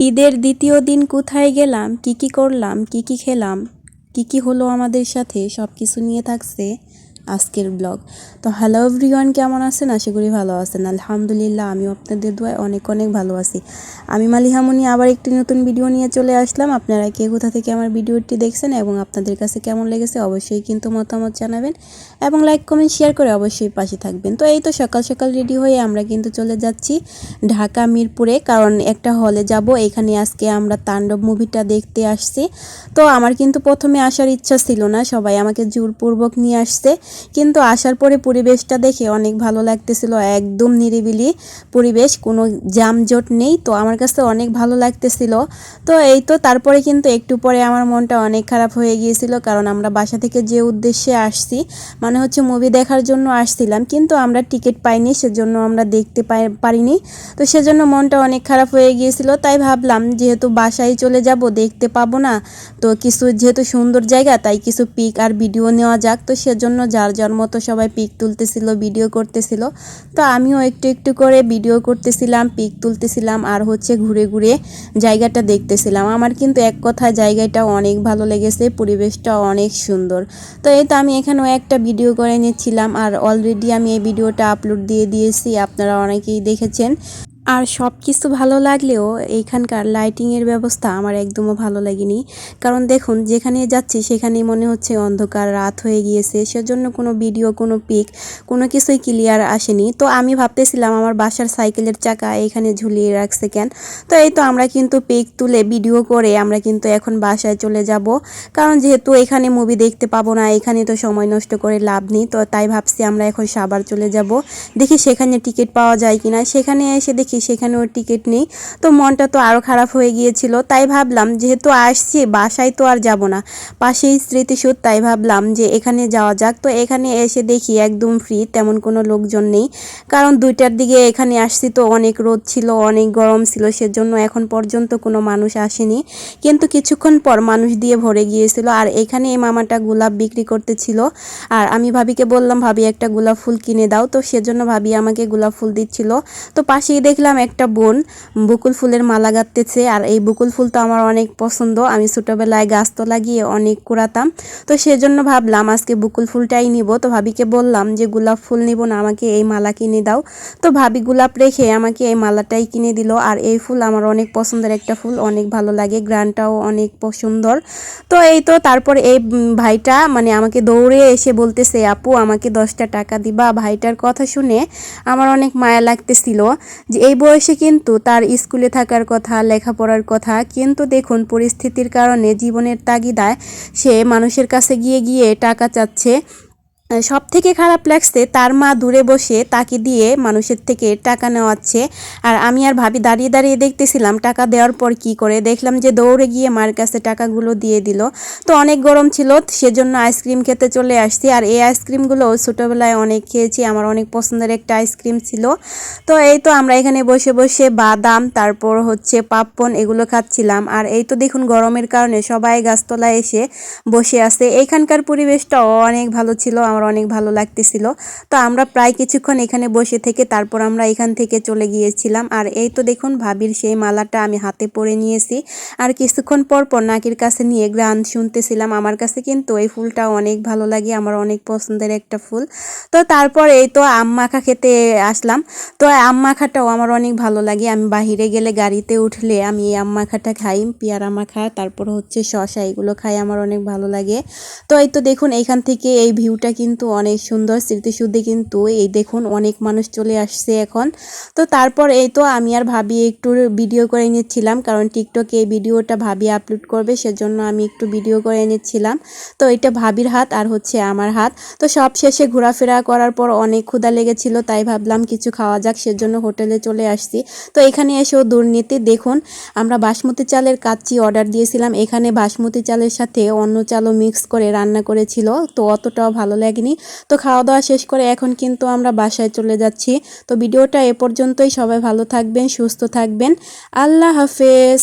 ঈদের দ্বিতীয় দিন কোথায় গেলাম? কি কি করলাম? কি কি খেলাম? কি কি হলো আমাদের সাথে? সব কিছু নিয়ে থাকছে। আজকের ব্লগ। তো হ্যালো এভরিওয়ান কেমন আছেন? আশা করি ভালো আছেন। আলহামদুলিল্লাহ আমি আপনাদের দোয়ায় অনেক অনেক ভালো আছি। আমি মালিহামুনি আবার একটি নতুন ভিডিও নিয়ে চলে আসলাম। আপনারা কে কোথা থেকে আমার ভিডিওটি দেখছেন এবং আপনাদের কাছে কেমন লেগেছে অবশ্যই কিন্তু মতামত জানাবেন এবং লাইক কমেন্ট শেয়ার করে অবশ্যই পাশে থাকবেন। তো এই তো সকাল সকাল রেডি হয়ে আমরা কিন্তু চলে যাচ্ছি ঢাকা, মিরপুরে, কারণ একটা হলে যাব। এখানে আজকে আমরা তাণ্ডব মুভিটা দেখতে আসছি। তো আমার কিন্তু প্রথমে আসার ইচ্ছা ছিল না। সবাই আমাকে জোরপূর্বক নিয়ে আসছে। কিন্তু আসার পরে পরিবেশটা দেখে অনেক ভালো লাগতেছিল, একদম নিরিবিলি পরিবেশ, কোনো জামজট নেই। তো আমার কাছে অনেক ভালো লাগতেছিল। তো এই তো তারপরে কিন্তু একটু পরে আমার মনটা অনেক খারাপ হয়ে গিয়েছিল, কারণ আমরা বাসা থেকে যে উদ্দেশ্যে আসছি মানে হচ্ছে মুভি দেখার জন্য আসছিলাম, কিন্তু আমরা টিকিট পাইনি, সেজন্য আমরা দেখতে পারিনি। তো সেজন্য মনটা অনেক খারাপ হয়ে গিয়েছিল, তাই ভাবলাম যেহেতু বাসায় চলে যাব, দেখতে পাবো না। তো কিছু যেহেতু সুন্দর জায়গা, তাই কিছু পিক আর ভিডিও নেওয়া যাক, তো সেজন্য যার যার মতো সবাই পিক তুলতেছিল ভিডিও করতেছিল। তো আমিও একটু একটু করে ভিডিও করতেছিলাম, পিক তুলতেছিলাম আর হচ্ছে ঘুরে ঘুরে জায়গাটা দেখতেছিলাম। আমার কিন্তু এক কথায় জায়গাটা অনেক ভালো লেগেছে পরিবেশটা অনেক সুন্দর। তো এই তো আমি এখানেও একটা ভিডিও করে নিচ্ছিলাম আর অলরেডি আমি এই ভিডিওটা আপলোড দিয়ে দিয়েছি, আপনারা অনেকেই দেখেছেন। আর সব কিছু ভালো লাগলেও এইখানকার লাইটিংয়ের ব্যবস্থা আমার একদমও ভালো লাগেনি। কারণ দেখুন, যেখানে যাচ্ছি সেখানেই মনে হচ্ছে অন্ধকার, রাত হয়ে গিয়েছে, সেজন্য কোনো ভিডিও কোনো পিক কোনো কিছুই ক্লিয়ার আসেনি। তো আমি ভাবতেছিলাম, আমার বাসার সাইকেলের চাকা এখানে ঝুলিয়ে রাখছে কেন? তো এই তো আমরা কিন্তু পিক তুলে ভিডিও করে আমরা কিন্তু এখন বাসায় চলে যাব। কারণ যেহেতু এখানে মুভি দেখতে পাবো না, এখানে তো সময় নষ্ট করে লাভ নেই, তো তাই ভাবছি আমরা এখন সাবার চলে যাব। দেখি সেখানে টিকিট পাওয়া যায় কিনা। সেখানে এসে দেখি সেখানেও টিকিট নেই। তো মনটা তো আরও খারাপ হয়ে গিয়েছিল, তাই ভাবলাম যেহেতু আসছি বাসায় তো আর যাব না। পাশেই স্মৃতিসূদ, তাই ভাবলাম যে এখানে যাওয়া যাক। তো এখানে এসে দেখি একদম ফ্রি তেমন কোনো লোকজন নেই। কারণ দুইটার দিকে এখানে আসছি তো অনেক রোদ ছিল, অনেক গরম ছিল, সেজন্য এখন পর্যন্ত কোনো মানুষ আসেনি। কিন্তু কিছুক্ষণ পর মানুষ দিয়ে ভরে গিয়েছিল, আর এখানে এই মামাটা গোলাপ বিক্রি করতেছিল। আর আমি ভাবিকে বললাম, ভাবি, একটা গোলাপ ফুল কিনে দাও। তো সেজন্য ভাবি আমাকে গোলাপ ফুল দিচ্ছিল। তো পাশেই দেখলাম একটা বোন বকুল ফুলের মালা গাঁথতেছে আর এই বকুল ফুল তো আমার অনেক পছন্দ। আমি ছোটোবেলায় গাছ তো লাগিয়ে অনেক কুড়াতাম। তো সেজন্য ভাবলাম আজকে বকুল ফুলটাই নিব। তো ভাবিকে বললাম যে গোলাপ ফুল নিব না, আমাকে এই মালা কিনে দাও। তো ভাবি গোলাপ রেখে আমাকে এই মালাটাই কিনে দিল। আর এই ফুল আমার অনেক পছন্দের একটা ফুল, অনেক ভালো লাগে, গ্রানটাও অনেক সুন্দর। তো এই তো তারপর এই ভাইটা মানে আমাকে দৌড়ে এসে বলতেছে, আপু, আমাকে দশটা টাকা দিবা। ভাইটার কথা শুনে আমার অনেক মায়া লাগতেছিল যে এই বয়সে কিন্তু তার স্কুলে থাকার কথা, লেখাপড়ার কথা, কিন্তু দেখুন পরিস্থিতির কারণে জীবনের তাগিদায় সে মানুষের কাছে গিয়ে গিয়ে টাকা চাচ্ছে। সব থেকে খারাপ লাগছে তার মা দূরে বসে তাকে দিয়ে মানুষের থেকে টাকা নেওয়াচ্ছে। আর আমি আর ভাবি দাঁড়িয়ে দাঁড়িয়ে দেখতেছিলাম টাকা দেওয়ার পর কি করে। দেখলাম যে দৌড়ে গিয়ে মার কাছে টাকাগুলো দিয়ে দিল। তো অনেক গরম ছিল, সেজন্য আইসক্রিম খেতে চলে আসছি। আর এই আইসক্রিমগুলো ছোটোবেলায় অনেক খেয়েছি, আমার অনেক পছন্দের একটা আইসক্রিম ছিল। তো এই তো আমরা এখানে বসে বসে বাদাম, তারপর হচ্ছে পাপ্পন এগুলো খাচ্ছিলাম। আর এই তো দেখুন গরমের কারণে সবাই গাছতলায় এসে বসে আছে। এইখানকার পরিবেশটাও অনেক ভালো ছিল, আমার অনেক ভালো লাগতেছিল। তো আমরা প্রায় কিছুক্ষণ এখানে বসে থেকে তারপর আমরা এখান থেকে চলে গিয়েছিলাম। আর এই তো দেখুন ভাবির সেই মালাটা আমি হাতে পরে নিয়েছি। আর কিছুক্ষণ পর পর নাকির কাছে নিয়ে গান শুনতেছিলাম। আমার কাছে কিন্তু এই ফুলটা অনেক ভালো লাগে, আমার অনেক পছন্দের একটা ফুল। তো তারপর এই তো আম মাখা খেতে আসলাম। তো আম মাখাটাও আমার অনেক ভালো লাগে। আমি বাহিরে গেলে গাড়িতে উঠলে আমি এই আম মাখাটা খাই, পেয়ারা মাখা, তারপর হচ্ছে শশা এগুলো খাই, আমার অনেক ভালো লাগে। তো এই তো দেখুন এইখান থেকে এই ভিউটা কিন্তু অনেক সুন্দর স্মৃতিশুদ্ধি কিন্তু এই দেখুন অনেক মানুষ চলে আসছে এখন। তো তারপর এই তো আমি আর ভাবি একটু ভিডিও করে নিচ্ছিলাম, কারণ টিকটকে এই ভিডিওটা ভাবি আপলোড করবে, সেজন্য আমি একটু ভিডিও করে নিচ্ছিলাম। তো এটা ভাবির হাত আর হচ্ছে আমার হাত। তো সব শেষে ঘোরাফেরা করার পর অনেক ক্ষুধা লেগেছিল, তাই ভাবলাম কিছু খাওয়া যাক, সেজন্য হোটেলে চলে আসছি। তো এখানে এসেও দুর্নীতি, দেখুন আমরা বাসমতি চালের কাচ্চি অর্ডার দিয়েছিলাম, এখানে বাসমতি চালের সাথে অন্য চালও মিক্স করে রান্না করেছিল, তো অতটাও ভালো লাগেনি তো খাওয়া দাওয়া শেষ করে এখন কিন্তু আমরা বাসায় চলে যাচ্ছি। তো ভিডিওটা এ পর্যন্তই। সবাই ভালো থাকবেন, সুস্থ থাকবেন। আল্লাহ হাফেজ।